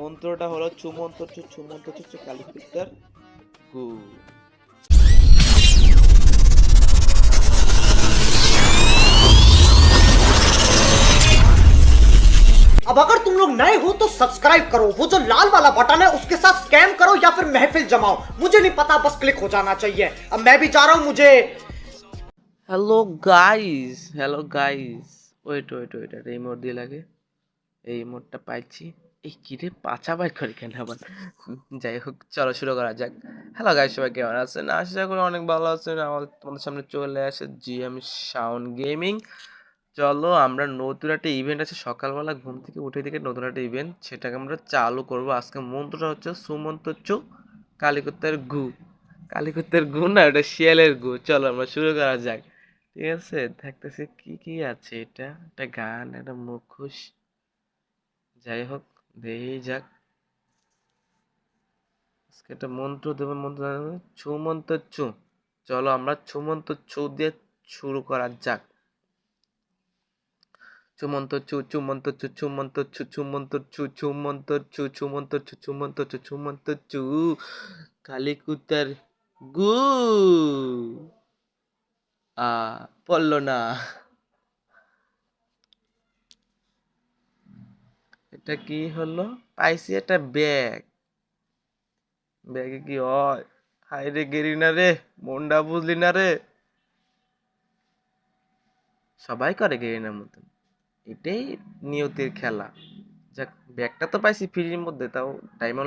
মন্ত্রটা হলো চুমন্তর চু চুমন্তর চু চু কালিকুত্তার গু अब अगर तुम लोग नए हो तो सब्सक्राइब करो वो जो लाल वाला बटन है उसके साथ स्कैम करो या फिर महफिल जमाओ मुझे नहीं पता बस क्लिक हो जाना चाहिए अब मैं भी जा रहा हूं मुझे hello guys hello guys wait wait wait এই মোড দিয়ে লাগে এই মোডটা পাইছি এই কিরে পাচা বাইর করে কেন আবার যাই হোক, চলো শুরু করা যাক। হ্যালো গাইস সবাই কেমন আছেন? আশা করি অনেক ভালো আছেন। আমাদের, তোমাদের সামনে চলে আসে জিএম সাউন্ড গেমিং চলো, আমরা নতুন একটা ইভেন্ট আছে, সকালবেলা ঘুম থেকে উঠে থেকে নতুন একটা ইভেন্ট সেটাকে আমরা চালু করব। আজকে মন্ত্রটা হচ্ছে সুমন্ত চু, কালিকুত্তের গু। কালিকুত্তের গু না, ওটা শিয়ালের গু। চলো, আমরা শুরু করা যাক। ঠিক আছে? দেখতেছি কি কি আছে এটা। একটা গান, একটা মুখোশ। যাই হোক। দেই যাক আজকে একটা মন্ত্র মন্ত্র ছুমন্ত চু চলো আমরা ছুমন্ত চু দিয়ে শুরু করা যাক চুমন্ত চু চুমন্ত চু চুমন্ত চু চুমন্ত চু চুমন্ত চু চুমন্ত চু চুমন্ত চু চুমন্ত চু কালিকুতার গু আ পড়ল না এটা কি হলো? পাইছি একটা ব্যাগ। ব্যাগে কি হয়? হাই রে গেরি না রে মন্ডা বুঝলি না রে। সবাই করে গেরিনার মতন। এটাই নিয়তির খেলা। যাক, ব্যাগটা তো পাইছি, ফ্রির মধ্যে, তাও ডায়মন্ড